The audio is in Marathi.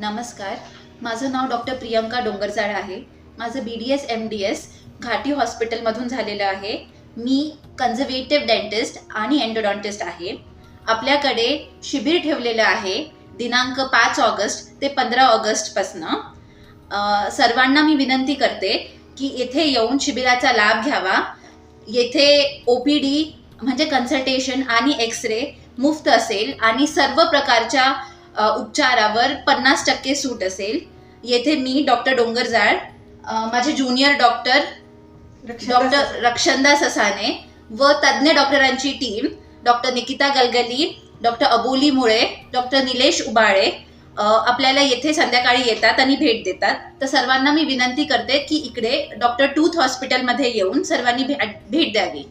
नमस्कार. माझं नाव डॉक्टर प्रियंका डोंगरजाळ आहे. माझं B D S M D S Ghati हॉस्पिटलमधून झालेलं आहे. मी कन्झर्वेटिव्ह डेंटिस्ट आणि एन्डोडॉन्टिस्ट आहे. आपल्याकडे शिबिर ठेवलेलं आहे दिनांक पाच ऑगस्ट ते पंधरा ऑगस्टपासनं. सर्वांना मी विनंती करते की येथे येऊन शिबिराचा लाभ घ्यावा. येथे ओ पी डी म्हणजे कन्सल्टेशन आणि एक्स रे मुफ्त असेल आणि सर्व प्रकारच्या उपचारावर पन्नास टक्के सूट असेल. येथे मी डॉक्टर डोंगरजाळ माझे junior doctor doctor Rakshanda Sasane व तज्ज्ञ डॉक्टरांची team doctor Nikita Galgali doctor Aboli Mule doctor Nilesh Ubale आपल्याला येथे संध्याकाळी येतात आणि भेट देतात. तर सर्वांना मी विनंती करते की इकडे डॉक्टर टूथ हॉस्पिटलमध्ये येऊन सर्वांनी भे- भेट द्यावी.